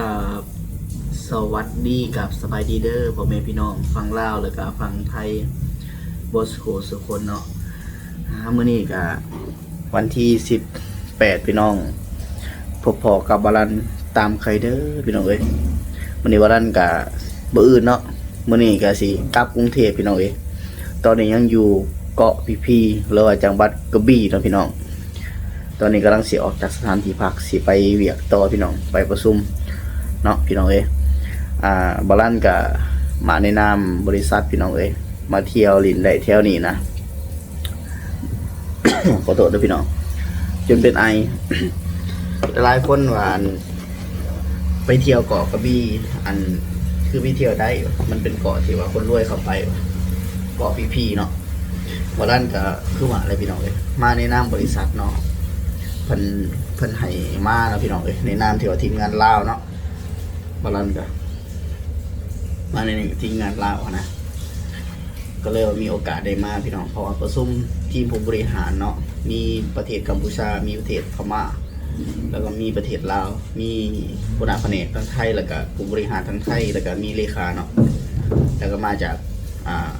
กับสวัสดีกับสบายดีเดอร์พ่อแม่พี่น้องฟังลาวแล้วก็ฟังไทยบอสโคสุคนเนาะอ่ามื้อนี้ก็วันที่18พี่น้องพบพอกับบาลันตามใครเด้อพี่น้องเอ้ยมื้อนี้บาลันก็บ่อื่นเนาะมื้อนี้ก็สิกลับกรุงเทพพี่น้องเอ้ยตอนนี้ยังอยู่เกาะพีพีหรือว่าจังหวัดกระบี่เนาะพี่น้อง ตอนนี้กำลังเสียออกจากสถานที่พักสิไปเวียกต่อพี่น้องไปประชุม เนาะพี่น้องเอ้ยอ่าบาลันกับมาในนามบริษัทพี่น้องเอ้ยมาเที่ยวลินได้เที่ยวนี้นะขอโทษด้วยพี่น้อง จนเป็นไอหลายคนว่านไปเที่ยวเกาะกระบี่อันคือไปเที่ยวได้ มันเป็นเกาะที่ว่าคนรวยเข้าไปเกาะพีพีเนาะบาลันก็คือว่าอะไรพี่น้องเอ้ยมาในนามบริษัทเนาะเพิ่นเพิ่นให้มาเนาะพี่น้องเอ้ยในนามที่ว่าทีมงานลาวเนาะ บาลันก็มาในทีมงานลาวนะ ก็เลยมีโอกาสได้มาพี่น้องเพราะว่าประชุมทีมผู้บริหารเนาะมีประเทศกัมพูชา มีประเทศพม่า แล้วก็มีประเทศลาว มีหัวหน้าแผนกทั้งไทย แล้วก็ผู้บริหารทั้งไทย แล้วก็มีเลขาเนาะ แล้วก็มาจากอ่า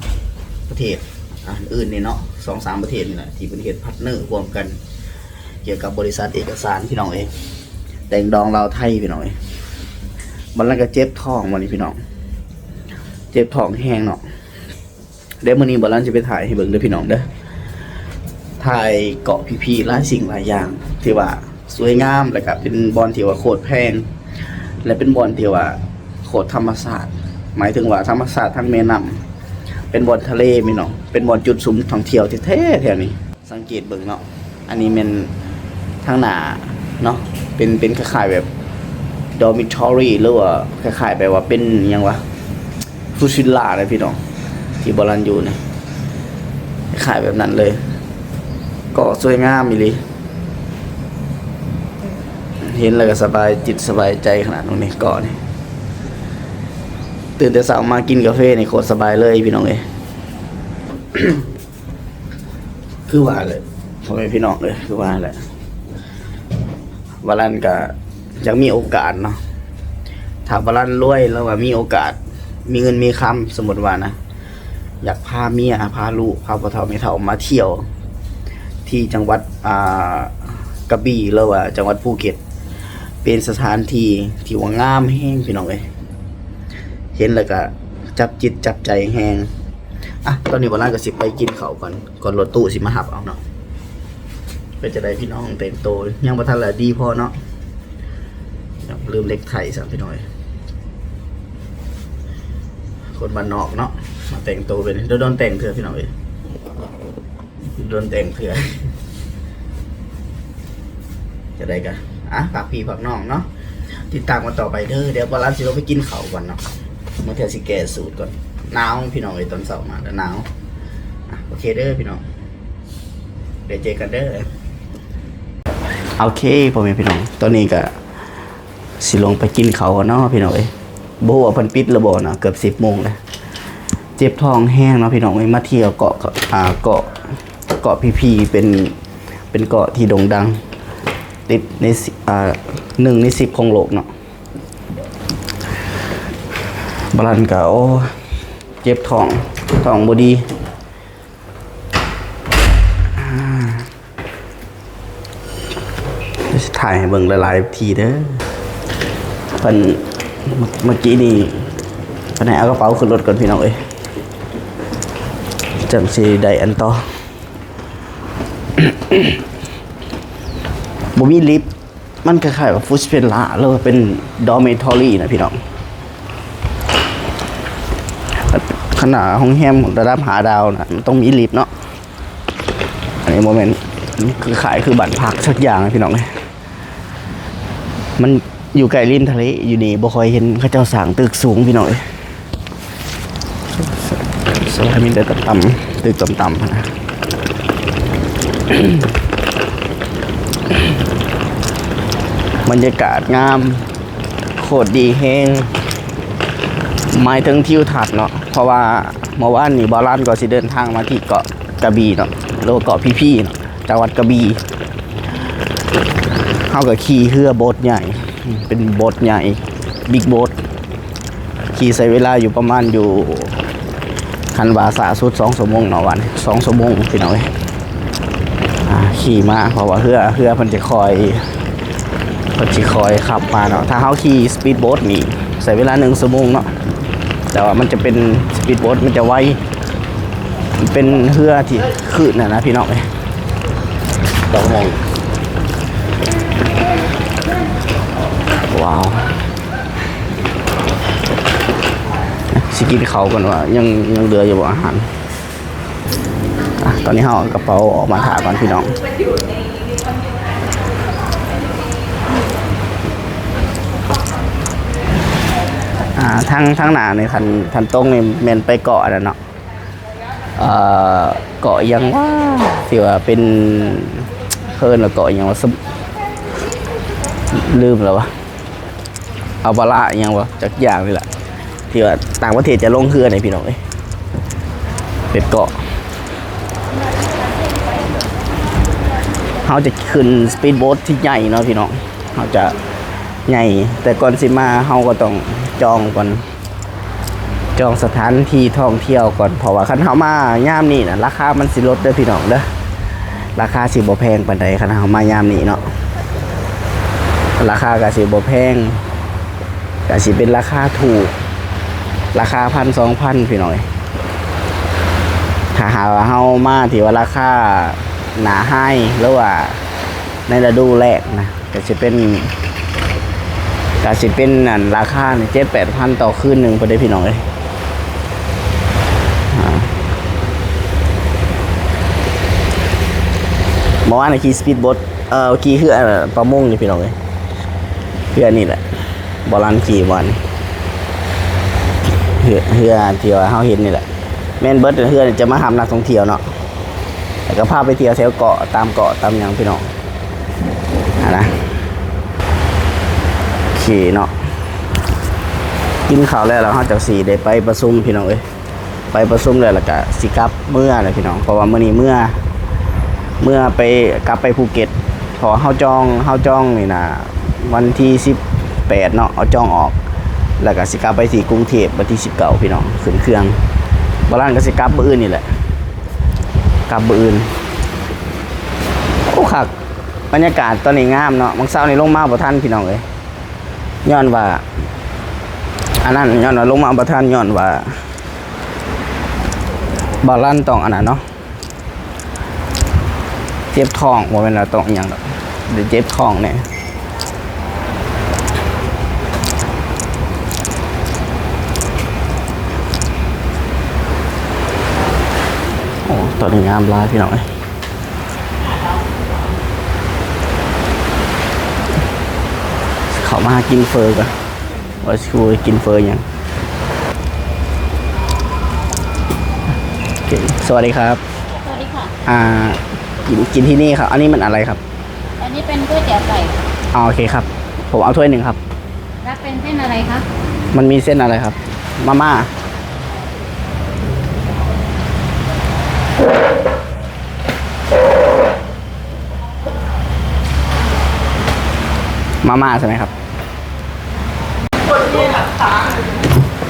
ประเทศอื่นนี่เนาะสองสามประเทศนี่แหละที่ประเทศพาร์ทเนอร์รวมกัน เกี่ยวกับบริษัทเอกสารพี่น้องเองแดงดองเราไทยพี่น้องเอง มันแล้วก็เจ็บท้องวันนี้พี่น้อง เจ็บท้องแห้งเนาะเดี๋ยวมื้อนี้บอลลันจะไปถ่ายให้เบิ่งเด้อพี่น้องเด้อถ่ายเกาะพีพีหลายสิ่งหลายอย่างที่ว่าสวยงามแล้วก็เป็นบอลที่ว่าโคตรแพง และเป็นบอลที่ว่าโคตรธรรมศาสตร์ หมายถึงว่าธรรมศาสตร์ทั้งแม่น้ำเป็นบอลทะเลพี่น้อง เป็นบอลจุดสุมท่องเที่ยวแท้ๆแถวนี้ สังเกตเบิ่งเนาะ อันนี้เป็นทางหนาเนาะ เป็นเป็นคล้ายๆแบบ ดอมิทอรี่หรือว่าคล้ายๆแบบว่าเป็นยังวะฟูชิลล่าเลยพี่น้อง ที่บอลันอยู่เนี่ยคล้ายแบบนั้นเลย ก็สวยงามอีลีเห็นแล้วก็สบายจิตสบายใจขนาดนู้นนี่เก่อนนี่ตื่นแต่เช้ามากินกาแฟนี่โคตรสบายเลยพี่น้องเอ้ยคือว่าเลยพ่อแม่พี่น้องเลยคือว่าแหละวาลันก็ ยังมีโอกาสเนาะถ้าวาลันรวยแล้วว่ามีโอกาส มีเงินมีคำสมมติว่านะอยากพาเมียพาลูกพาพ่อเฒ่าแม่เฒ่ามาเที่ยว ที่จังหวัดอ่ากระบี่หรือว่าจังหวัดภูเก็ต เป็นสถานที่ที่ว่างามแห้งพี่น้องเอ้ยเห็นแล้วก็จับจิตจับใจแห้งอะตอนนี้วันกก็สิไปกินเขาวก่อนก่อนรถตู้สิมาหับเอาเนาะเพื่อจะได้พี่น้องเต็มโตยังประทันละดีพอเนาะ ลืมเล็กไทยสักพี่น้อย คนบ้านนอกเนาะมาแต่งตัวเป็นโดนแต่งเถื่อพี่น้อยโดนแต่งเถื่อจะได้กันอะฝากพี่ฝากน้องเนาะติดตามกันต่อไปเด้อเดี๋ยววันรับสิเราไปกินเขาก่อนเนาะมาเทสิแกะสูตรก่อนหนาวพี่น้องไอ้ยตอนเสาร์มาแล้วหนาวโอเคเด้อพี่น้องเดี๋ยวเจอกันเด้อโอเคพ่อแม่พี่น้องตอนนี้ก็ สิลงไปกินเขากันเนาะพี่น้องเอ้ยบ่ฮู้ว่าพิ่นปิดระบ่เนะเกือบสิบโมงแล้วเจ็บท้องแห้งเนาะพี่น้องเอ้ยมาเที่ยวเกาะเกาะอ่าเกาะเกาะพีพีเป็นเป็นเกาะที่โด่งดัง ติดในอ่าหนึ่งในสิบของโลกเนาะบาลันก็โอ้เจ็บท้องท้องบดีอ่าเดี๋ยวสิถ่ายให้เบิ่งหลายๆทีเด้อ เพิ่นเมื่อกี้นี่เพิ่นให้เอากระเป๋าขึ้นรถก่อนพี่น้องเอ้ยจังสิได้อันต่อบ่มีลิฟต์มันคล้ายๆว่าฟุตเป็นละหรือว่าเป็นดอเมทอรี่นะพี่น้องขนาดห้องแฮมระดับหาดาวนะมันต้องมีลิฟต์เนาะอันนี้โมเมนต์คือขายคือบัตรพักสักอย่างนะพี่น้องเลยมัน อยู่ไกลริมทะเลอยู่นี่บ่ค่อยเห็นเขาเจ้าสั่งตึกสูงพี่น้องเลยสวัสดีมีแต่ต่ำตึกต่ำๆนะบรรยากาศงาม โคตรดีแฮงหมายถึงทิวทัศน์เนาะเพราะว่าเมื่อวานนี้บอลันก็สิเดินทางมาที่เกาะกระบี่เนาะหรือว่าเกาะพี่พี่ๆเนาะจังหวัดกระบี่เฮาก็ขี่เรือโบ๊ทใหญ่ เป็นโบ๊ทใหญ่บิ๊กโบ๊ทขี่ใช้เวลาอยู่ประมาณอยู่คันวาสาสุดสองชั่วโมงเนาะวันสองชั่วโมงพี่น้อยขี่มาเพราะว่าเรือเรือมันจะคอยมันจะคอยขับมาเนาะถ้าเขาขี่สปีดโบ๊ทนี่ใช้เวลาหนึ่งชั่วโมงเนาะแต่ว่ามันจะเป็นสปีดโบ๊ทมันจะไวมันเป็นเรือที่ขึ้นนะนะพี่น้องเอ้ยดอกมง ว้าวสิกินเขาก่อนว่า ยังยังเหลืออยู่บ่อาหารอะตอนนี้เราเอากระเป๋าออกมาถ่ายก่อนพี่น้องอ่าทางทางหนาในทันทันตรงนี่แมนไปเกาะแล้วเนาะเอ่อเกาะยังว่าที่ว่าเป็นเพิ่นแล้วเกาะยังว่าสมลืมแล้ววะ เอาบาระอหยังวะจากอย่างนี่แหละที่ว่าต่างประเทศจะลงเครือในพี่น้องเอ้ยเป็ดเกาะเขาจะขึ้นสปีดโบ๊ทที่ใหญ่เนาะพี่น้องเขาจะใหญ่ แต่ก่อนสิมาเขาก็ต้องจองก่อนจองสถานที่ท่องเที่ยวก่อนเพราะว่าคันเขามาย่ามนี่นะราคามันสิลดเด้อพี่น้องเด้อราคาสิบ่แพงปานใดคันเขามาย่ามนี้เนาะราคาก็สิบ่แพง ก็สิเป็นราคาถูก ราคาพันสองพันพี่น้อยถ้าหาว่าเฮามาที่ว่าราคาหนาให้หรือว่าในฤดูแรกนะก็สิเป็นก็สิเป็นนั่นราคาเจ็ดแปดพันต่อคืนหนึ่งพอได้พี่น้อยอ่าเมื่อวานขี่สปีดโบ๊ทเอ่อขี่คืออันประมงนี่พี่น้องเลยคืออันนี้แหละ บอลันขี่วันเฮือเฮือที่ว่าเฮาเห็นนี่แหละแม่นเบิร์ดเฮือจะมาหามนักท่องเที่ยวเนาะแล้วก็พาไปเที่ยวแถวเกาะตามเกาะตามหยังพี่น้องอะนะขี่เนาะกินข้าวแล้วเราเฮาจะสี่ได้ไปประชุมพี่น้องเอ้ยไปประชุมแล้วแล้วก็สิกลับเมื่อเลยพี่น้องเพราะว่าเมื้อนี้เมื่อ เมื่อไปกลับไปภูเก็ตเพอเฮาจองเฮาจองนี่นะวันที่สิบ 18เนาะเอาจ้องออก แล้วก็สิกลับไปที่กรุงเทพวันที่19พี่น้องขึ้นเครื่องบาลานก็สิกลับมื้ออื่นนี่แหละกลับมื้ออื่นโอ้คักบรรยากาศตอนนี้งามเนาะบางเช้านี่ลงมาบ่ทันพี่น้องเอ้ยย้อนว่าอันนั้นย้อนว่าลงมาบ่ทันย้อนว่าบาลานต้องอันนั้นเนาะเจ็บท้องว่าเป็นเราต้องอหย่างดอกเดี๋ยวเจ็บท้องเนี่ย โอ้ตอนนี้งามหลายพี่น้องเอ้ยเขามากินเฟอร์กันว่าสิคุยกินเฟอร์หยังโอเคสวัสดีครับ สวัสดีค่ะ อ่า กินกินที่นี่ครับ อันนี้มันอะไรครับ อันนี้เป็นก๋วยเตี๋ยวไก่ค่ะอ๋อโอเคครับ ผมเอาถ้วยหนึ่งครับ รับเป็นเส้นอะไรคะมันมีเส้นอะไรครับ มาม่า มาม่าใช่ไหมครับ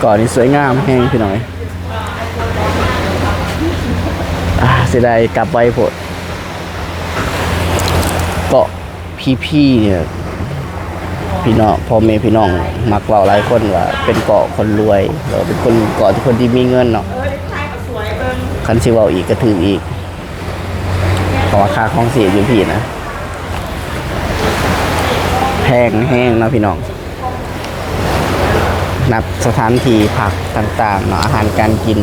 ก่อนนี้สวยงามแห้งพี่น่อยอ่าเสียดายกลับไปผดเกาะพี่พี่เนี่ยพี่น้องพ่อแม่พี่น้องมักเล่าหลายคนว่า เป็นเกาะคนรวยเราเป็นคนเกาะที่คนที่มีเงินเนาะคันสิเว้าอีกก็ถืออีกเพราะว่าค่าของเสียอยู่พี่นะ พงแห้งนะพี่น้อง นับสถานที่พักต่างๆเนาะอาหารการกิน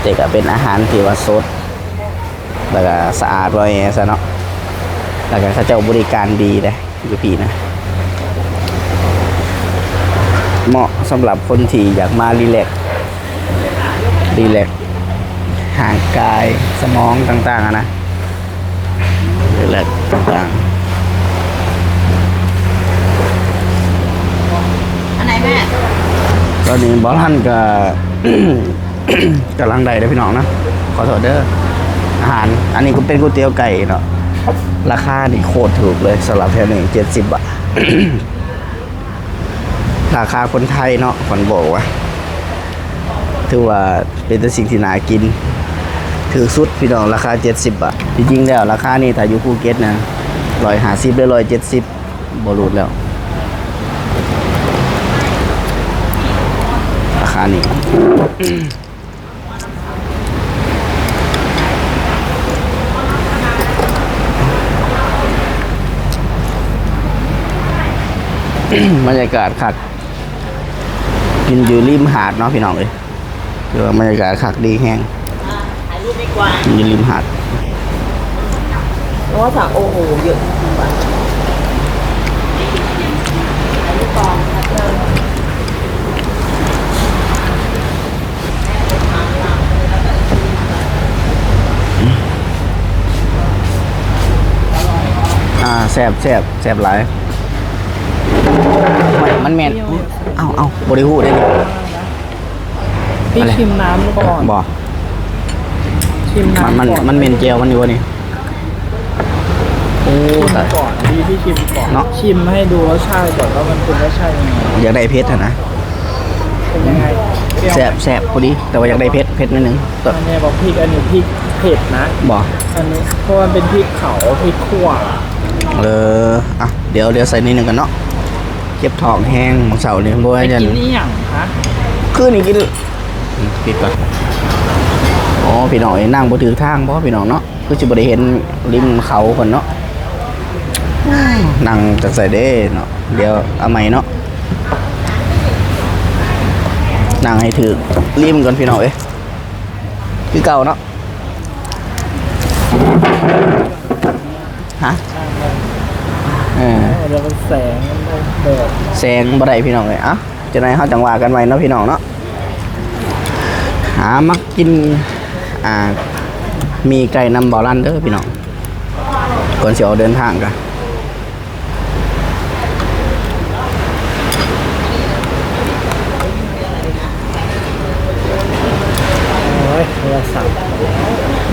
แต่ก็เป็นอาหารที่ว่าสด แล้วก็สะอาดไว้ซะเนาะแล้วก็เขาเจ้าบริการดีเลยอยู่พี่นะ เหมาะสำหรับคนที่อยากมารีแลกรีแลกห่างกายสมองต่างๆนะรีแลกต่างอันไหนแม่ ๆต อนนี้บอลฮันกับกำลังใดเด้อพี่น้องนะขอโทษเด้ออาหาร อันนี้ก็เป็นก๋วยเตี๋ยวไก่เนาะราคานี่โคตรถูกเลยสำหรับแถวนี้เจ็ดสิบบาทราคาคนไทยเนาะขอนบอกว่าถือว่าเป็นแต่สิ่งที่น่ากินถือสุดพี่น้องราคา70บบาทจริงๆแล้วราคานี่ถ้าอยู่ภูเก็ตนะร้อยหาสิบหรือร้อยเจ็ดสิบบรูดแล้ว ราคานี้บรรยากาศคัก กินอยู่ริมหาดเนาะพี่น้องเลยคือบรรยากาศคักดีแห้งกินอยู่ริมหาดเพราะว่าสั่งโอ้โหเยอะจริงๆว่ะถ่ายรูปกองครับเดิน อ่าแซบแซบแซบหลายมันมันแมนเอ้าเอ้าบริหูได้ดิพี่อะไรชิมน้ำก่อนบ่ชิมมันน้ำมันก่อนมันเมนเจลมันอยู่วะนี่โอ้ชิมแต่ ก่อนพี่พี่ชิมก่อนเนอะชิมให้ดูรสชาติก่อนว่ามันเป็นรสชาติยังไงอยากได้เพชรอะนะเป็นยังไงเปรี้ยวแซบแซบพอดี แต่ว่าอยากได้เพชรเพชรนิดนึงก็อันนี้บอกพริกอันนี้พริกเผ็ดนะ บ่อันนี้เพราะมันเป็นพริกเขาพริกขั่ว เอออะเดี๋ยวเดี๋ยวใส่นิดนึงกันเนาะเก็บทองแห้งของเสาเนี่ยบ่ไปให้ยันกินนี่อย่างคะคือนี่กินอืมปิดก่อนอ๋อพี่น้องเอ้ยนั่งบ่ถือทางบ่พี่น้องเนาะคือสิบ่ได้เห็นริมเขาเพิ่นเนาะนั่งจังใส่เด้เนาะเดี๋ยวเอาใหม่เนาะนั่งให้ถือริมก่อนพี่น้องเอ้ยคือเก่าเนาะฮะ เออเดี๋ยวมันแสงมันเดือดแซงบ่ได้พี่น้องเลยอะจะไหนเขาจังหวะกันไว้เนาะพี่น้องเนาะหามักกินอ่ามีไก่นำบ่อรันเด้อพี่น้องก่อนสิออกเดินทางกันโอ้ยโทรศัพท์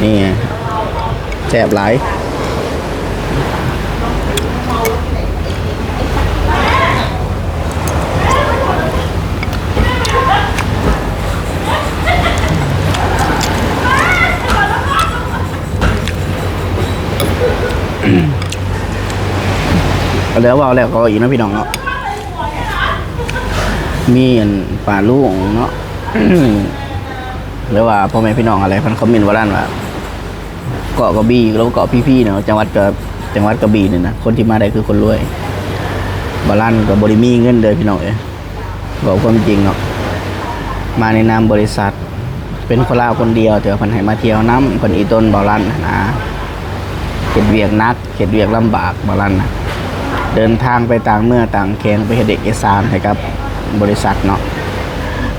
นี่ไงแซ่บหลาย แล้วว่าแล้วก็อีกนะพี่น้องเนาะมีอันป่าลูกเนาะหรือว่าพ่อแม่พี่น้องอะไรพันคอมเมนต์ว่าด้านว่าเกาะกระบี่แล้วก็เกาะพี่ๆเนาะจังหวัดกับจังหวัดกระบี่เนี่ยนะคนที่มาได้คือคนรวยบาลานกับบริมีเงินเลยพี่น้องเอ้ยบอกความจริงเนาะมาในนามบริษัท เป็นคนลาวคนเดียวแต่พันให้มาเที่ยวน้ำพันอีต้นบาลานนะเข็ดเวียกนักเข็ดเวียกลำบากบาลานนะ เดินทางไปต่างเมื่อต่างแขงไปเฮ็ดเอกสารให้กับบริษัทเนาะ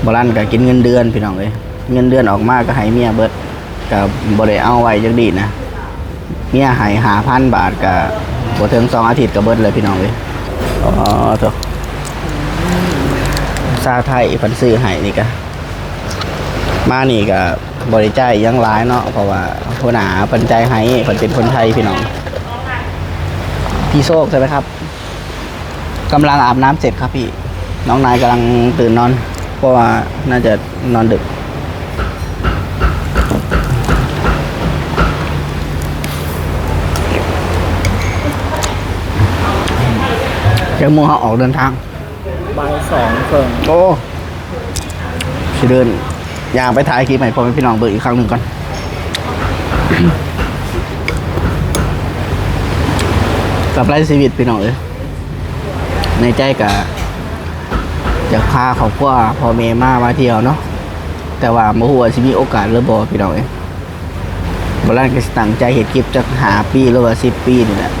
บรันก็กินเงินเดือนพี่น้องเลยเงินเดือนออกมาก็ให้เมียเบิดกับบริเอาไว้จังดีนะเมียให้หาพันบาทกับบถึงสองอาทิตย์ก็เบิดเลยพี่น้องเลยอ๋อโถซาไทยพันซื้อให้นี่ก็มานี่ก็บบริจายยังหลายเนาะเพราะว่าหัวหนาเพันใจายให้เพันเป็นคนไทยพี่น้องพี่โชคใช่ไหมครับ กำลังอาบน้ำเสร็จครับพี่ น้องนายกำลังตื่นนอน เพราะว่าน่าจะนอนดึก เจ้ามูเขาออกเดินทาง บ่ายสองเฟิงโอ้สิเดิน อยางไปถ่ายคลิปใหม่พอเป็นพี่น้องเบิร์อีกครั้งหนึ่งก่อน กับไรชีวิตพี่น้องเอ้ย ในใจกะอยากพาครอบครัวพ่อแม่มามาเที่ยวเนาะแต่ว่าโมหัวาสิมีโอกาสหรือบ่พี่น้องเอ้ยบรันก็สิตั้งใจเห็ดคลิปจะหาปีหรือว่าสิบปีนี่แหละ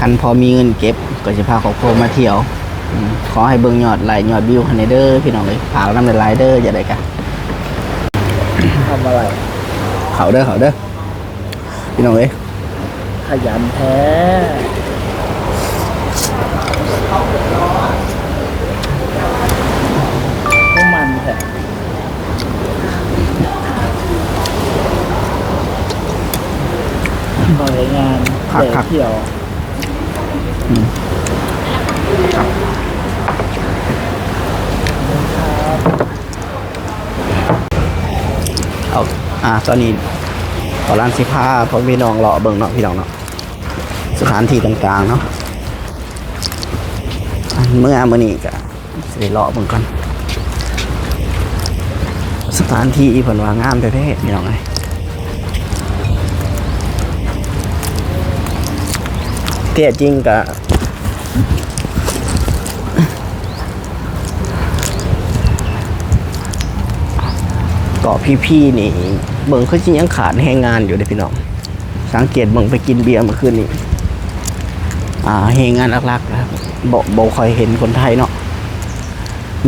คันพอมีเงินเก็บก็จะพาครอบครัวมาเที่ยวอืมขอให้เบิ่งยอดไลค์ยอดวิวคันนี้เด้อพี่น้องเลยฝากน้ำในไลน์เด้ออย่าได้กันทำอะไรเขาเด้อเขาเด้อพี่น้องเลยขยันแท้ หน่วยงานผัรัเกี่ยวครับเอาอ่าตอนนี้ตอร้านสิผ้าพ่อพี่น้องรอเบิ่งเนาะพี่น้องเนาะสถานที่ต่างๆเนาะเมื่อมื่อนี้ก็สิได้รอเบิ่งก่อนสถานที่ผลว่างามไปเพศพี่น้องไง ยเท่จริงก็เกาะพี่ๆนี่ เบิ่งเขาจริงยังขาดแรงงานอยู่เลยพี่น้อง สังเกตเบิ่งไปกินเบียร์เมื่อคืนนี้อ่าแรงงานหลักๆนะครับบ่บ่ค่อยเห็นคนไทยเนาะ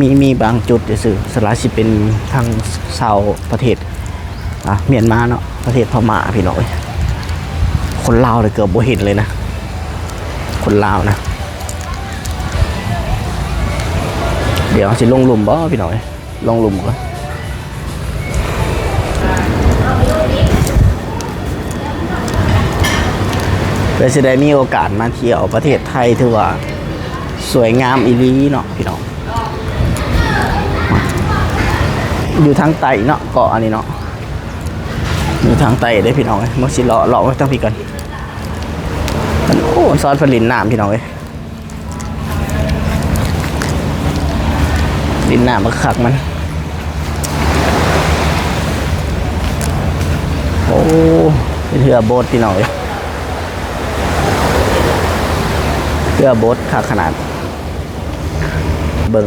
มีมีบางจุดจะสื่อสลาสิเป็นทางเซาประเทศอะเมียนมาเนาะประเทศพม่าพี่น้องเอ้ยคนลาวเลยเกือบบ่เห็นเลยนะ คนลาวนะ เดี๋ยวสิลงหลุมบ่พี่น้องเอ้ยลงหลุมก่อนเพื่อจะได้มีโอกาสมาเที่ยวประเทศไทยถือว่า สวยงามอีลีเนาะพี่น้องอยู่ทางใต้เนาะเกาะอันนี้เนาะอยู่ทางใต้ได้พี่น้องเอ้ยมักสิเลาะเลาะไว้ตั้งพี่กัน ซอนผลินน้ำพี่น้องเอ้ยลินน้ำมันคักมัน โอ้เป็นเรือโบ๊ทพี่น้องเอ้ยเพื่อโบสค่าขนาด เบิง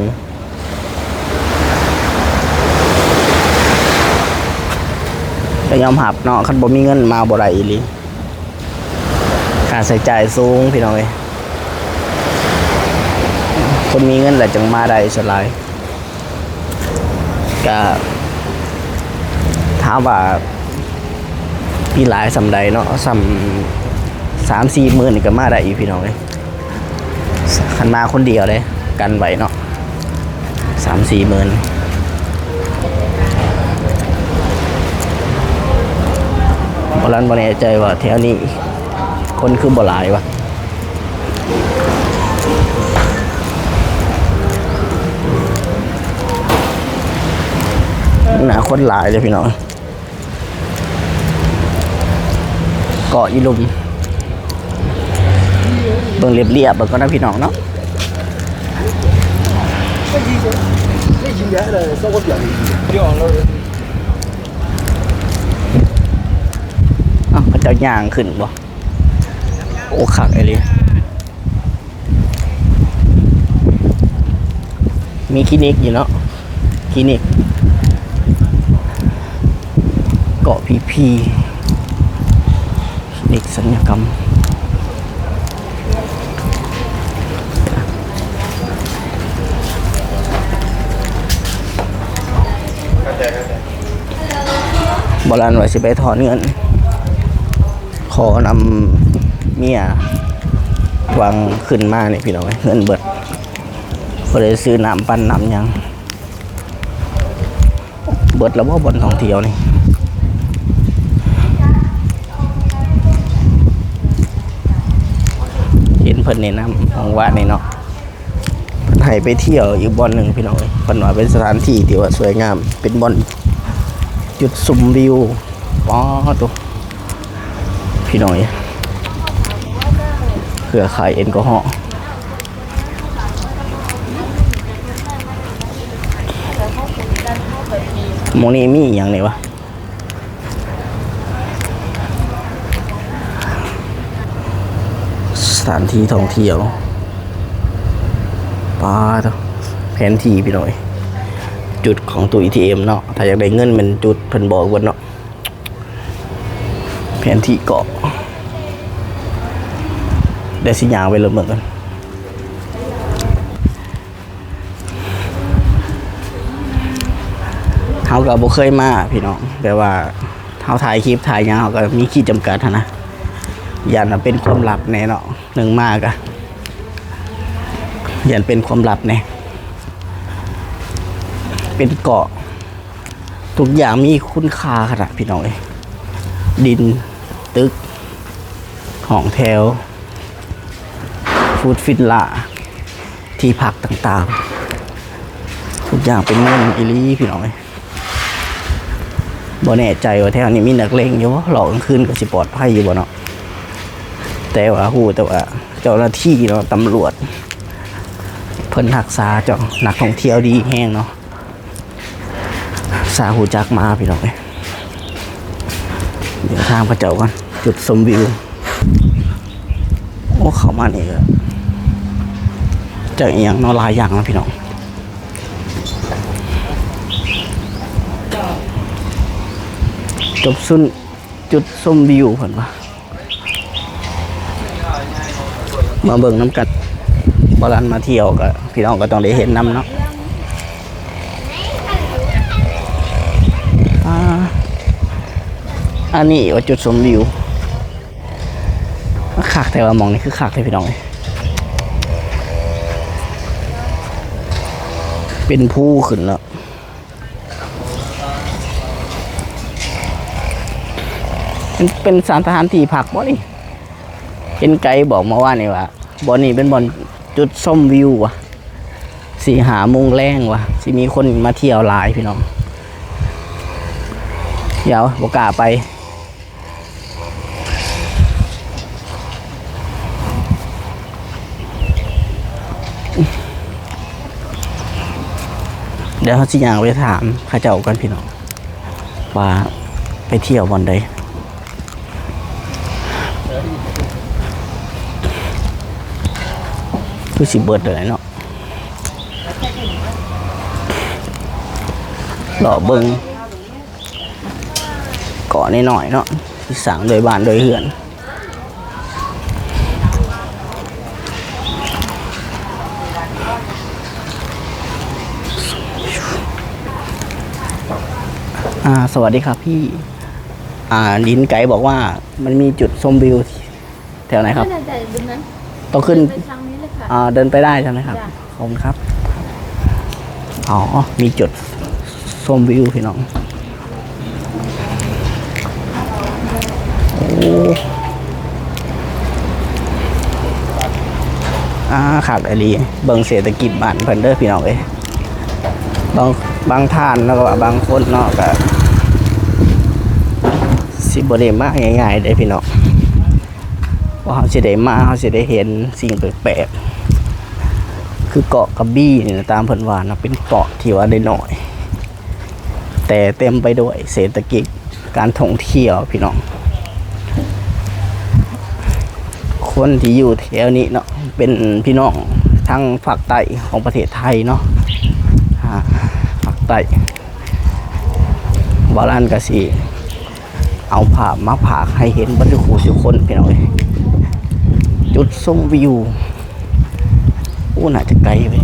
ก็ยอมหับเนาะคันบ่มีเงินมาบ่ได้อีหลีค่าใช้จ่ายสูงพี่น้องเอ้ยคนมีเงินแหละจังมาได้สลายก็ถามว่าพี่หลายสำใดเนาะสำสามสี่หมื่นนี่ก็มาได้อีกพี่น้องเอ้ยขันมาคนเดียวเลย กันไหวเนาะสามสี่หมื่นบรันบรแน่ใจว่าแถวนี้ คนคือบ่หลายวะหนาคนหลายเลยพี่น้องเกาะอีลุมเบิ่งเรียบๆเบิ่งก็นะพี่น้องเนาะอ้าวพระเจ้าย่างขึ้นบ่ โอ้ขักไอ้เลยมีคลินิกอยู่เนาะคลินิก เกาะพีพีคลินิกสัญญกรรมบรันว่าสิไปถอนเงิน ขอนำ เมียวางขึ้นมาเนี่ยพี่น้องเอ้ยเงินเบิดก็เลยซื้อน้ำปั้นน้ำยัง เบิดแล้วว่าบนท่องเที่ยวนี่เห็นเพิ่นในน้ำของว่าในเนาะเพิ่นให้ไปเที่ยวอีกบอนหนึ่งพี่น้องเอ้ยเพิ่นว่าเป็นสถานที่ที่ว่าสวยงาม เป็นบอนจุดสุมวิวป้อตัวพี่น้อย เพื่อขายแอลกอฮอล์หมนี้มีอย่างไรวะสถานที่ท่องเที่ยวป้าแผนที่พี่หน้อย จุดของตู้ ATM เนาะถ้าอยากได้เงินมันจุดเพิ่นบอกวันเนาะแผนที่เกาะ ได้สิยางไปเลยเหมือนกันเฮาก็บ่เคยมาพี่น้องแต่ว่าเฮาถ่ายคลิปถ่ายยังเฮาก็มีขีดจำกัดนะยันเป็นความลับแน่เนาะหนึ่งมากอะยันเป็นความลับแน่เป็นเกาะ ทุกอย่างมีคุณค่าขนาดพี่น้องเอ้ยดินตึกห้องแถว ฟูดฟินล่าที่พักต่างๆ ทุกอย่างเป็นเงินอิลีพี่น้องเอ้ยบ่แน่ใจว่าแถวนี้มีนักเลงอยู่บ่หลอกกลางคืนก็สิปลอดภัยอยู่บ่เนาะแต่ว่าฮู้แต่ว่าเจ้าหน้าที่เนาะตำรวจ เพิ่นรักษาเจ้านักท่องเที่ยวดีแฮงเนาะสาหูจักมาพี่น้องเอ้ยเดี๋ยวทางพระเจ้ากันจุดชมวิว โอ้เข้ามานี่ก็เจออีหยังเนอลายอย่างนะพี่น้องจบสุนจุดชมวิวเพิ่นว่ามาเบิ่งน้ำกัดบอลันมาเที่ยวก็พี่น้องก็ต้องได้เห็นน้ำเนาะอ่าอันนี้ว่าจุดชมวิว ขากแต่ว่ามองนี่คือขากเลยพี่น้องเอ้ยเป็นผู้ขึ้นแล้วเป็นเป็นสถานที่พักบ่นี่เห็นไกด์บอกมาว่านี่ว่าบ่อนี่เป็นบ่อนจุดชมวิวว่ะสีหามุงแรงว่ะสิมีคนมาเที่ยวหลายพี่น้องเดี๋ยวบกล้าไป ดี๋ยวเขาสิยางไปถามข้าเจ้ากันพี่น้องว่าไปเที่ยวบอนใดคือสิเบิดเลยเนาะหล่อเบิงเกาะนิดหน่อยเนาะที่สั่งโดยบ้านโดยเหือน อ่าสวัสดีครับพี่ อ่าลินไกด์บอกว่ามันมีจุดชมวิวแถวไหนครับ ไม่แน่ใจบุญนั้นต้องขึ้น ไปทางนี้เลยค่ะ อ่าเดินไปได้ใช่ไหมครับ จ้ะ ขอบคุณครับ อ๋อ มีจุดชมวิวพี่น้อง โอ้อ่าขาดอะไรเบิ่งเศรษฐกิจบ้านเพิ่นเด้อพี่น้องเอ้ย บางบางท่านแล้วก็บางคนเนาะก็สิบ่ได้มาง่ายๆเด้พี่น้องว่าเขาสิได้มาเขาสิได้เห็นสิ่งแปลกๆคือเกาะกระบี่นี่นะตามเพิ่นว่านะเป็นเกาะที่ว่าได้น้อย แต่เต็มไปด้วยเศรษฐกิจการท่องเที่ยวพี่น้องคนที่อยู่แถวนี้เนาะเป็นพี่น้องทางภาคใต้ของประเทศไทยเนาะ อ่าภาคใต้บาลานกะสีเอาภาพมาผาให้เห็นบรรทุกทุคนพี่น้อยจุดชมวิวอู้น่าจะไกลไป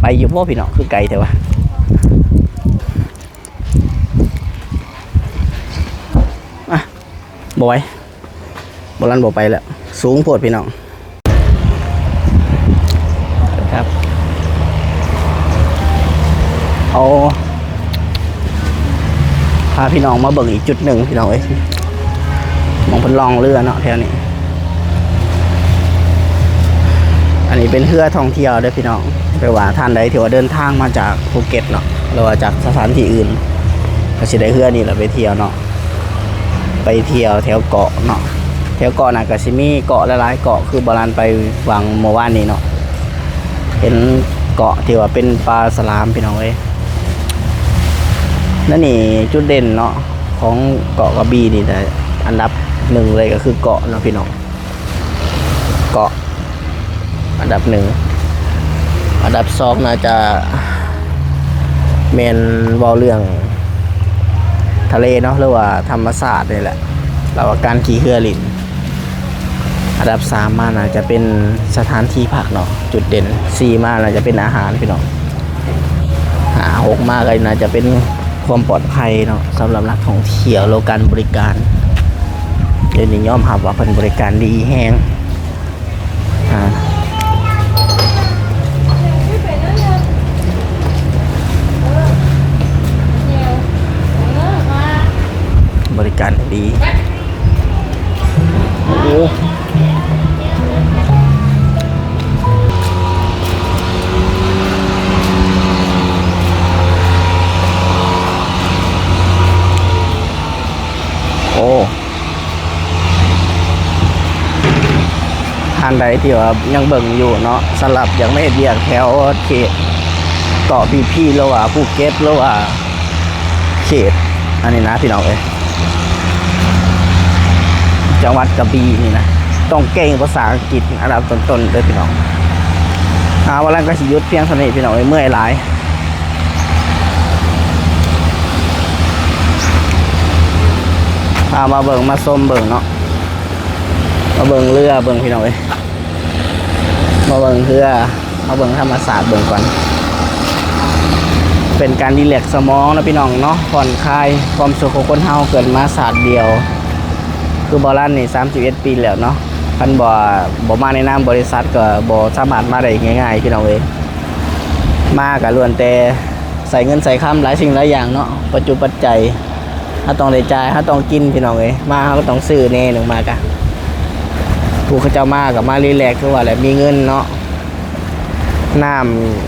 ไปอยู่พ่อพี่น้องคือไกลแต่ว่าอะบอยบอลันบอกไปแล้ว สูงโพดพี่น้อง พาพี่น้องมาเบิ่งอีกจุดหนึ่งพี่น้องเอ้ยมองเป็นลองเรือเนาะแถวนี้ อันนี้เป็นเรือท่องเที่ยวด้อพี่น้องแปลว่าท่านใดที่ว่าเดินทางมาจากภูเก็ตเนาะหรือว่าจากสถานที่อื่นก็สิได้เรือนี่แหละไปเที่ยวเนาะไปเที่ยวแถวเกาะเนาะแถวเกาะน่ะก็สิมีเกาะหลายๆเกาะคือบรานไปวังเมื่อวานนี้เนาะเห็นเกาะที่ว่าเป็นปลาสลามพี่น้องเอ้ย นั่นนี่จุดเด่นเนาะของเกาะกระบี่นี่แต่อันดับหนึ่งเลยก็คือเกาะเนาะพี่น้องเกาะ อันดับหนึ่งอันดับสองน่าจะเมนเวอลเรื่อง ทะเลเนาะหรือว่าธรรมศาสตร์นี่แหละแล้วว่าการขี่เรือลินอันดับสามมาน่าจะเป็นสถานที่พักเนาะจุดเด่นสี่มาน่าจะเป็นอาหารพี่น้องหาหกมาก็น่าจะเป็น ความปลอดภัยเนาะสำหรับนักท่องเที่ยวโลการบริการเดี๋ยวนี้ยอมหับว่าเป็นบริการดีแฮงอ่าบริการดีานใดที่ว่ายังเบิ่งอยู่เนาะสำหรับยังไม่เฮ็ดเวียกแถวเขตเกาะพีพีหรือว่าภูเก็ตหรือว่าเขต อันนี้นะพี่น้องเอ้ยจังหวัดกระบี่นี่นะต้องเก่งภาษาอังกฤษอันดับต้นๆเลยพี่น้องอาวันแรกก็สิยุดเพียงเท่านี้พี่น้องเอ้ยเมื่อยหลายพามาเบิ่งมาส้มเบิ่งเนาะมาเบิ่งเรือเบิ่งพี่น้องเอ้ย มาเบิ่งเรือมาเบิ่งธรรมศาสตร์เบิ่งก่อน เป็นการดีแลกสมองนะพี่น้องเนาะผ่อนคลายความสุขของคนเฮาเกิดมาศาสตร์เดียว คือบอลันนี่31ปีแล้วเนาะคันบ่บ่มาในนามบริษัทก็บ่สามารถมาได้ง่ายๆพี่น้องเอ้ยมาก็ล้วนแต่ใส่เงินใส่คำหลายสิ่งหลายอย่างเนาะปัจจุปัจจัยถ้าต้องได้จ่ายถ้าต้องกินพี่น้องเอ้ยมาเขาก็ต้องซื้อแน่หนึ่งมากะ ผู้เขาเจ้ามากับมารีแลกซ์ว่าแหละมีเงินเนาะน้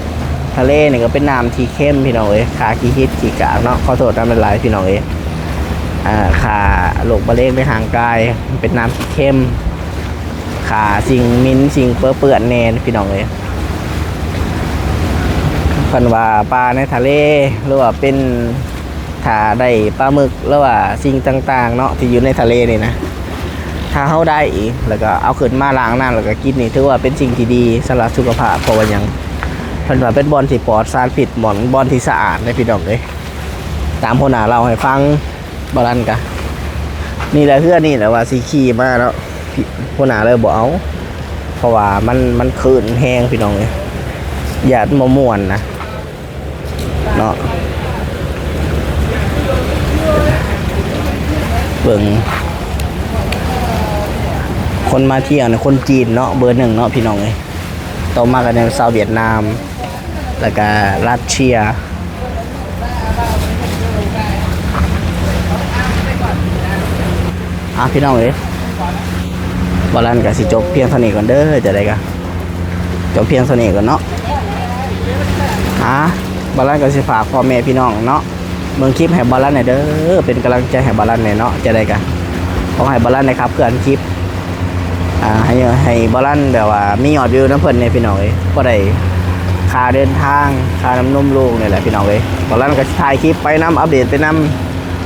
ำทะเลเนี่ยก็เป็นน้ำที่เข้มพี่น้องเอ้ยขาขี้ฮิตขี้กากเนาะขอโทษน้ำเป็นลายพี่น้องเอ้ยอ่าขาโรคมะเร็งในห่างกายเป็นน้ำที่เข้มขาสิ่งมิ้นสิ่งเปื้อเปื้อนแนนพี่น้องเอ้ยพันว่าปลาในทะเลหรือว่าเป็นถาได้ปลาหมึกหรือว่าสิ่งต่าง ๆ เนาะที่อยู่ในทะเลนี่นะ ถ้าเขาได้อีกแล้วก็เอาขึ้นมาล้างน้ำแล้วก็กินนี่ถือว่าเป็นสิ่งที่ดีสำหรับสุขภาพเพราะว่ายังเพิ่นว่าเป็นบอลที่ปลอดสารพิษหมอนบอลที่สะอาดในพี่น้องเลยตามพนาเราให้ฟังบาลันกะนี่แหละเพื่อนนี่แหละว่าสีขี่มาแล้วพนาเลยบอกเอาเพราะว่ามันมันคืนแห้งพี่น้องเลยหยาดมะม่วนนะเนาะเบิ่ง คนมาเที่ยวเนี่ยคนจีนเนาะเบอร์หนึ่งเนาะพี่น้องเลยต่อมากันในซาวเวียดนาม แล้วก็รัสเซียอะพี่น้องเอ้ยบอลันกับสิจบเพียงเท่านี้ก่อนเด้อจะได้กันจบเพียงเท่านี้ก่อนเนาะอะบอลันกับสิฝากพ่อแม่พี่น้องเนาะเมืองคลิปให้บอลันหน่อยเด้อเป็นกำลังใจให้บอลันหน่อยเนาะจะได้กันขอให้บอลันนะครับเพื่อนคลิป อ่าให้ให้บอลันแบบว่ามียอดวิวน้ำเพิ่นในพี่น้องเอ้ยก็ได้ค่าเดินทางค่าน้ำนมลูกนี่แหละพี่น้องเอ้ยบอลันก็สิถ่ายคลิปไปน้ำอัปเดตไปน้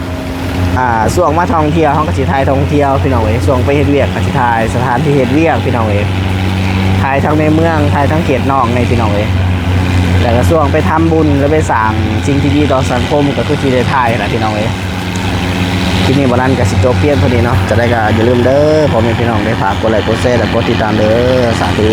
ำอ่าช่วงมาท่องเที่ยวห้องกสิถ่ายท่องเที่ยวพี่น้องเอ้ยช่วงไปเฮ็ดเวียกกสิถ่ายสถานที่เฮ็ดเวียกพี่น้องเอ้ยถ่ายทั้งในเมืองถ่ายทั้งเขตนอกในพี่น้องเอ้ยแล้วก็ช่วงไปทำบุญแล้วไปสร้างสิ่งที่ดีต่อสังคมก็คือที่ได้ถ่ายแหละพี่น้องเอ้ย ลิปนี้บรันกับสิโจเปียนพอดีเนาะจะได้ก็อย่าลืมเด้อพ่อมีพี่น้องได้ฝากกดไลค์กดแชร์และกดติดตามเด้อสาธุ